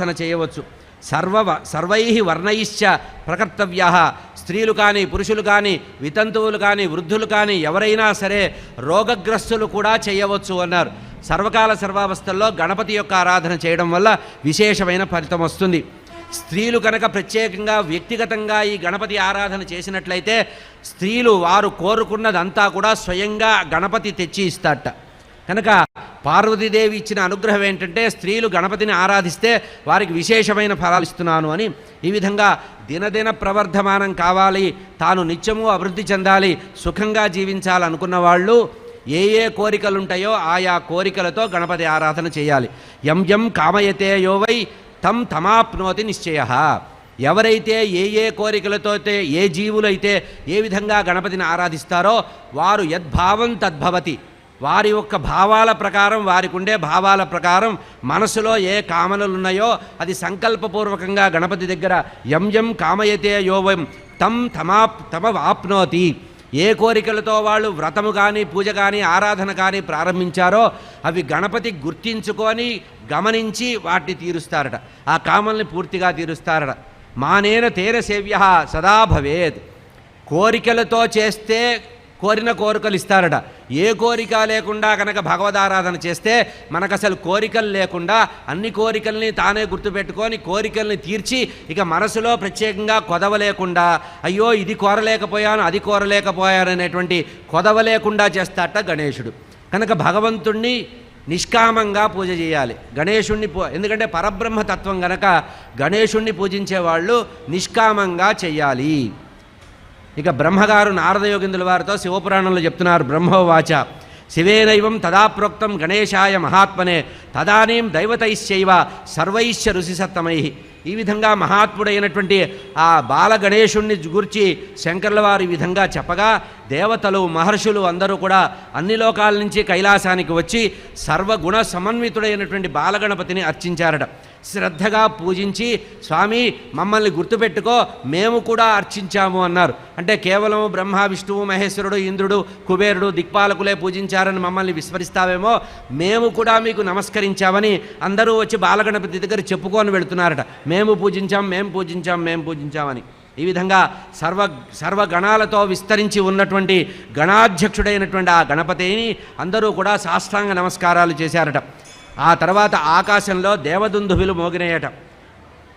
ఆరాధన చేయవచ్చు. సర్వ సర్వై వర్ణైశ్చ ప్రకర్తవ్య. స్త్రీలు కానీ పురుషులు కానీ వితంతువులు కానీ వృద్ధులు కానీ ఎవరైనా సరే రోగగ్రస్తులు కూడా చేయవచ్చు అన్నారు. సర్వకాల సర్వావస్థల్లో గణపతి యొక్క ఆరాధన చేయడం వల్ల విశేషమైన ఫలితం వస్తుంది. స్త్రీలు కనుక ప్రత్యేకంగా వ్యక్తిగతంగా ఈ గణపతి ఆరాధన చేసినట్లయితే స్త్రీలు వారు కోరుకున్నదంతా కూడా స్వయంగా గణపతి తెచ్చి ఇస్తాట కనుక పార్వతీదేవి ఇచ్చిన అనుగ్రహం ఏంటంటే స్త్రీలు గణపతిని ఆరాధిస్తే వారికి విశేషమైన ఫలాలు ఇస్తున్నాను అని. ఈ విధంగా దినదిన ప్రవర్ధమానం కావాలి తాను నిత్యము అభివృద్ధి చెందాలి సుఖంగా జీవించాలనుకున్న వాళ్ళు ఏ ఏ కోరికలుంటాయో ఆయా కోరికలతో గణపతి ఆరాధన చేయాలి. యం యం కామయతే యోవై తం తమాప్నోతి నిశ్చయ. ఎవరైతే ఏ ఏ కోరికలతో అయితే ఏ జీవులైతే ఏ విధంగా గణపతిని ఆరాధిస్తారో వారు యద్భావం తద్భవతి. వారి యొక్క భావాల ప్రకారం వారికి ఉండే భావాల ప్రకారం మనసులో ఏ కామనలు ఉన్నాయో అది సంకల్పపూర్వకంగా గణపతి దగ్గర యం యం కామయతే యోవం తం తమాప్ తమ వాప్నోతి. ఏ కోరికలతో వాళ్ళు వ్రతము కానీ పూజ కానీ ఆరాధన కానీ ప్రారంభించారో అవి గణపతి గుర్తించుకొని గమనించి వాటిని తీరుస్తారట. ఆ కామల్ని పూర్తిగా తీరుస్తారట. మానేన తేన సేవ్య సదా భవేత్. కోరికలతో చేస్తే కోరిన కోరికలు ఇస్తారట. ఏ కోరిక లేకుండా కనుక భగవదారాధన చేస్తే మనకు అసలు కోరికలు లేకుండా అన్ని కోరికల్ని తానే గుర్తుపెట్టుకొని కోరికల్ని తీర్చి ఇక మనసులో ప్రత్యేకంగా కొదవ లేకుండా అయ్యో ఇది కోరలేకపోయాను అది కోరలేకపోయాను అనేటువంటి కొదవ లేకుండా చేస్తాట గణేశుడు. కనుక భగవంతుణ్ణి నిష్కామంగా పూజ చేయాలి. గణేశుణ్ణి పూ ఎందుకంటే పరబ్రహ్మ తత్వం గనక గణేశుణ్ణి పూజించే వాళ్ళు నిష్కామంగా చెయ్యాలి ఇక బ్రహ్మగారు నారదయోగిందుల వారితో శివపురాణంలో చెప్తున్నారు బ్రహ్మవాచ శివేనైవం తదా ప్రోక్తం గణేశాయ మహాత్మనే తదానీం దైవతైశ్చైవ సర్వైశ్చ ఋషిసత్తమై ఈ విధంగా మహాత్ముడైనటువంటి ఆ బాల గణేశుణ్ణి గురించి శంకర్ల వారు ఈ విధంగా చెప్పగా దేవతలు మహర్షులు అందరూ కూడా అన్ని లోకాల నుంచి కైలాసానికి వచ్చి సర్వగుణ సమన్వితుడైనటువంటి బాలగణపతిని అర్చించారట. శ్రద్ధగా పూజించి స్వామి మమ్మల్ని గుర్తుపెట్టుకో మేము కూడా అర్చించాము అన్నారు. అంటే కేవలం బ్రహ్మ విష్ణువు మహేశ్వరుడు ఇంద్రుడు కుబేరుడు దిక్పాలకులే పూజించారని మమ్మల్ని విస్మరిస్తావేమో మేము కూడా మీకు నమస్కరించామని అందరూ వచ్చి బాలగణపతి దగ్గర చెప్పుకొని వెళుతున్నారట. మేము పూజించాం మేము పూజించాం మేము పూజించామని. ఈ విధంగా సర్వ సర్వగణాలతో విస్తరించి ఉన్నటువంటి గణాధ్యక్షుడైనటువంటి ఆ గణపతిని అందరూ కూడా సాష్టాంగ నమస్కారాలు చేశారట. ఆ తర్వాత ఆకాశంలో దేవదుందుభిలు మోగినాయట.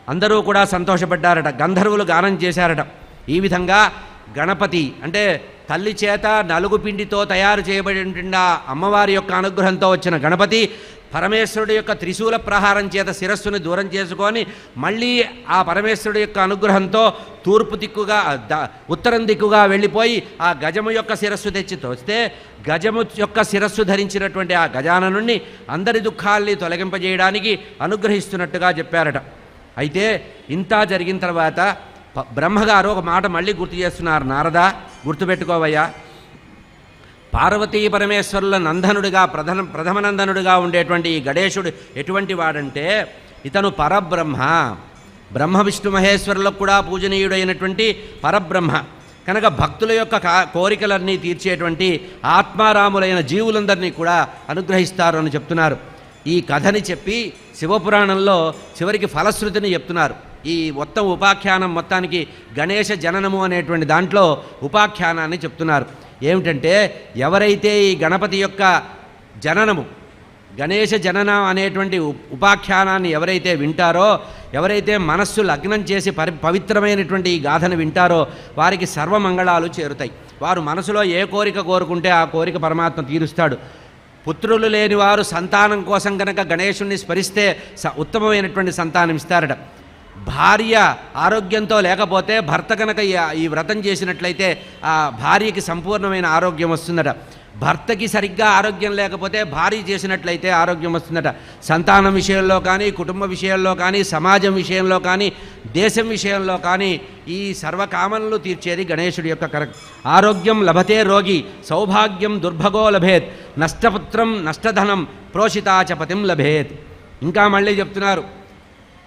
అందరూ కూడా సంతోషపడ్డారట గంధర్వులు గానం చేశారట. ఈ విధంగా గణపతి అంటే తల్లి చేత నలుగు పిండితో తయారు చేయబడి ఆ అమ్మవారి యొక్క అనుగ్రహంతో వచ్చిన గణపతి పరమేశ్వరుడు యొక్క త్రిశూల ప్రహారం చేత శిరస్సుని దూరం చేసుకొని మళ్ళీ ఆ పరమేశ్వరుడు యొక్క అనుగ్రహంతో తూర్పు దిక్కుగా ద- ఉత్తరం దిక్కుగా వెళ్ళిపోయి ఆ గజము యొక్క శిరస్సు తెచ్చి తోస్తే గజము యొక్క శిరస్సు ధరించినటువంటి ఆ గజాననుణ్ణి అందరి దుఃఖాల్ని తొలగింపజేయడానికి అనుగ్రహిస్తున్నట్టుగా చెప్పారట. అయితే ఇంత జరిగిన తర్వాత బ్రహ్మగారు ఒక మాట మళ్ళీ గుర్తు చేస్తున్నారు. నారద గుర్తుపెట్టుకోవయ్యా. పార్వతీ పరమేశ్వరుల నందనుడిగా ప్రథమ ప్రథమనందనుడిగా ఉండేటువంటి ఈ గణేశుడు ఎటువంటి వాడంటే ఇతను పరబ్రహ్మ. బ్రహ్మ విష్ణు మహేశ్వరులకు కూడా పూజనీయుడైనటువంటి పరబ్రహ్మ. కనుక భక్తుల యొక్క కోరికలన్నీ తీర్చేటువంటి ఆత్మారాములైన జీవులందరినీ కూడా అనుగ్రహిస్తారు అని చెప్తున్నారు. ఈ కథని చెప్పి శివపురాణంలో చివరికి ఫలశ్రుతిని చెప్తున్నారు. ఈ మొత్తం ఉపాఖ్యానం మొత్తానికి గణేశ జననము అనేటువంటి దాంట్లో ఉపాఖ్యానాన్ని చెప్తున్నారు. ఏమిటంటే ఎవరైతే ఈ గణపతి యొక్క జననము గణేశ జననం అనేటువంటి ఉపాఖ్యానాన్ని ఎవరైతే వింటారో ఎవరైతే మనస్సు లగ్నం చేసి పరి పవిత్రమైనటువంటి ఈ గాథను వింటారో వారికి సర్వమంగళాలు చేరుతాయి. వారు మనసులో ఏ కోరిక కోరుకుంటే ఆ కోరిక పరమాత్మ తీరుస్తాడు. పుత్రులు లేని వారు సంతానం కోసం కనుక గణేశుణ్ణి స్మరిస్తే స ఉత్తమమైనటువంటి సంతానం ఇస్తారట. భార్య ఆరోగ్యంతో లేకపోతే భర్త కనుక ఈ- వ్రతం చేసినట్లయితే ఆ భార్యకి సంపూర్ణమైన ఆరోగ్యం వస్తుందట. భర్తకి సరిగ్గా ఆరోగ్యం లేకపోతే భార్య చేసినట్లయితే ఆరోగ్యం వస్తుందట. సంతానం విషయంలో కానీ కుటుంబ విషయంలో కానీ సమాజం విషయంలో కానీ దేశం విషయంలో కానీ ఈ సర్వకామనలు తీర్చేది గణేశుడి యొక్క కరెక్ట్ ఆరోగ్యం లభతే రోగి సౌభాగ్యం దుర్భగో లభేత్ నష్టపుత్రం నష్టధనం ప్రోషితాచపతిం లభేత్. ఇంకా మళ్ళీ చెప్తున్నారు.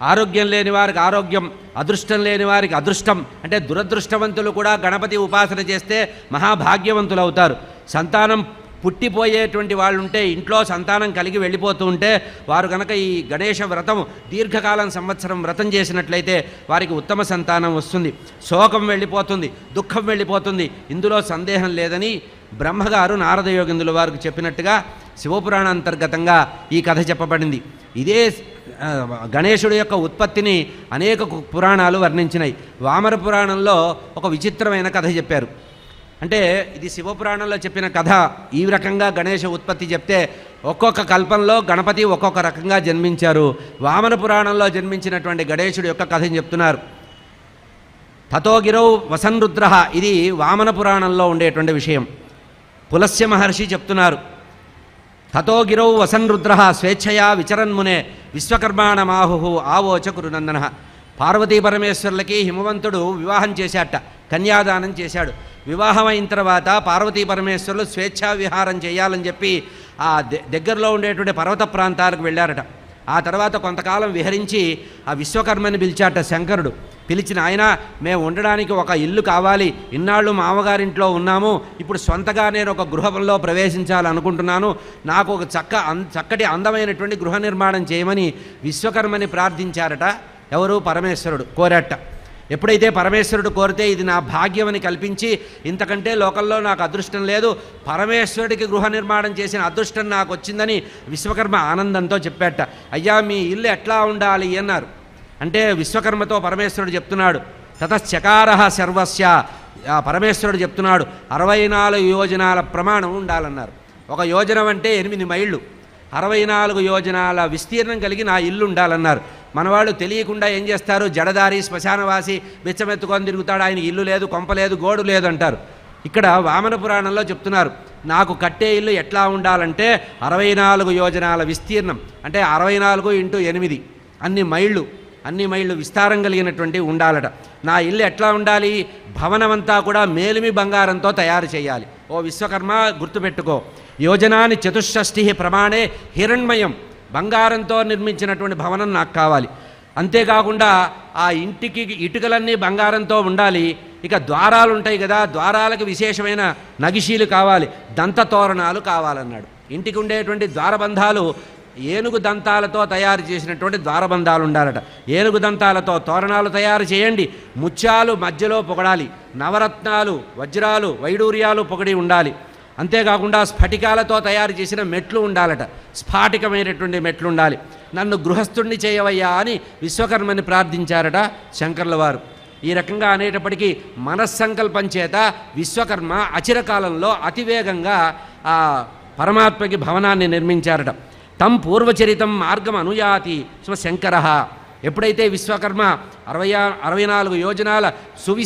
ఆరోగ్యం లేని వారికి ఆరోగ్యం అదృష్టం లేని వారికి అదృష్టం. అంటే దురదృష్టవంతులు కూడా గణపతి ఉపాసన చేస్తే మహాభాగ్యవంతులు అవుతారు సంతానం పుట్టిపోయేటువంటి వాళ్ళు ఉంటే ఇంట్లో సంతానం కలిగి వెళ్ళిపోతూ ఉంటే వారు కనుక ఈ గణేష వ్రతం దీర్ఘకాలం సంవత్సరం వ్రతం చేసినట్లయితే వారికి ఉత్తమ సంతానం వస్తుంది. శోకం వెళ్ళిపోతుంది దుఃఖం వెళ్ళిపోతుంది. ఇందులో సందేహం లేదని బ్రహ్మగారు నారదయోగిందుల వారికి చెప్పినట్టుగా శివపురాణ అంతర్గతంగా ఈ కథ చెప్పబడింది. ఇదే గణేశుడి యొక్క ఉత్పత్తిని అనేక పురాణాలు వర్ణించినాయి. వామర పురాణంలో ఒక విచిత్రమైన కథ చెప్పారు. అంటే ఇది శివపురాణంలో చెప్పిన కథ. ఈ రకంగా గణేష ఉత్పత్తి చెప్తే ఒక్కొక్క కల్పంలో గణపతి ఒక్కొక్క రకంగా జన్మించారు. వామన పురాణంలో జన్మించినటువంటి గణేశుడు యొక్క కథని చెప్తున్నారు. తథోగిరౌ వసన్రుద్ర ఇది వామన పురాణంలో ఉండేటువంటి విషయం. పులస్య మహర్షి చెప్తున్నారు. తథోగిరౌ వసన్రుద్ర స్వేచ్ఛయా విచరన్మునే విశ్వకర్మాణమాహు ఆవోచ కురునందన పార్వతీ పరమేశ్వరులకి హిమవంతుడు వివాహం చేశాట కన్యాదానం చేశాడు. వివాహం అయిన తర్వాత పార్వతీ పరమేశ్వరులు స్వేచ్ఛా విహారం చేయాలని చెప్పి ఆ దగ్గరలో ఉండేటువంటి పర్వత ప్రాంతాలకు వెళ్ళారట. ఆ తర్వాత కొంతకాలం విహరించి ఆ విశ్వకర్మని పిలిచాట శంకరుడు. పిలిచిన ఆయన మేము ఉండడానికి ఒక ఇల్లు కావాలి. ఇన్నాళ్ళు మామగారింట్లో ఉన్నాము. ఇప్పుడు సొంతగా నేను ఒక గృహంలో ప్రవేశించాలనుకుంటున్నాను. నాకు ఒక చక్క అన్ చక్కటి అందమైనటువంటి గృహ నిర్మాణం చేయమని విశ్వకర్మని ప్రార్థించారట. ఎవరు? పరమేశ్వరుడు. కోరట ఎప్పుడైతే పరమేశ్వరుడు కోరితే ఇది నా భాగ్యమని కల్పించి ఇంతకంటే లోకల్లో నాకు అదృష్టం లేదు పరమేశ్వరుడికి గృహ నిర్మాణం చేసిన అదృష్టం నాకు వచ్చిందని విశ్వకర్మ ఆనందంతో చెప్పాట. అయ్యా మీ ఇల్లు ఎట్లా ఉండాలి? అన్నారు. అంటే విశ్వకర్మతో పరమేశ్వరుడు చెప్తున్నాడు. తతశ్చకార సర్వస్య. పరమేశ్వరుడు చెప్తున్నాడు అరవై నాలుగు యోజనాల ప్రమాణం ఉండాలన్నారు. ఒక యోజనం అంటే ఎనిమిది మైళ్ళు. అరవై నాలుగు యోజనాల విస్తీర్ణం కలిగి నా ఇల్లు ఉండాలన్నారు. మనవాళ్ళు తెలియకుండా ఏం చేస్తారు? జడదారి శ్మశానవాసి బిచ్చమెత్తుకొని తిరుగుతాడు. ఆయన ఇల్లు లేదు కొంప లేదు గోడు లేదు అంటారు. ఇక్కడ వామన పురాణంలో చెప్తున్నారు నాకు కట్టే ఇల్లు ఎట్లా ఉండాలంటే అరవై నాలుగు యోజనాల విస్తీర్ణం అంటే అరవై నాలుగు ఇంటూ ఎనిమిది. అన్ని మైళ్ళు అన్ని మైళ్ళు విస్తారం కలిగినటువంటి ఉండాలట. నా ఇల్లు ఎట్లా ఉండాలి? భవనమంతా కూడా మేలిమి బంగారంతో తయారు చేయాలి. ఓ విశ్వకర్మ గుర్తుపెట్టుకో. యోజనాని చతుషష్ఠి ప్రమాణే హిరణ్మయం బంగారంతో నిర్మించినటువంటి భవనం నాకు కావాలి. అంతేకాకుండా ఆ ఇంటికి ఇటుకలన్నీ బంగారంతో ఉండాలి. ఇక ద్వారాలు ఉంటాయి కదా ద్వారాలకు విశేషమైన నగిషీలు కావాలి దంత తోరణాలు కావాలన్నాడు. ఇంటికి ఉండేటువంటి ద్వారబంధాలు ఏనుగు దంతాలతో తయారు చేసినటువంటి ద్వారబంధాలు ఉండాలట. ఏనుగు దంతాలతో తోరణాలు తయారు చేయండి. ముత్యాలు మధ్యలో పొగడాలి. నవరత్నాలు వజ్రాలు వైడూర్యాలు పొగడి ఉండాలి. అంతేకాకుండా స్ఫటికాలతో తయారు చేసిన మెట్లు ఉండాలట. స్ఫాటికమైనటువంటి మెట్లు ఉండాలి. నన్ను గృహస్థుణ్ణి చేయవయ్యా అని విశ్వకర్మని ప్రార్థించారట శంకర్ల వారు. ఈ రకంగా అనేటప్పటికీ మనస్సంకల్పం చేత విశ్వకర్మ అచిరకాలంలో అతివేగంగా ఆ పరమాత్మకి భవనాన్ని నిర్మించారట. తం పూర్వచరితం మార్గం అనుయాతి స్వ శంకర. ఎప్పుడైతే విశ్వకర్మ అరవై అరవై నాలుగు యోజనాల సువి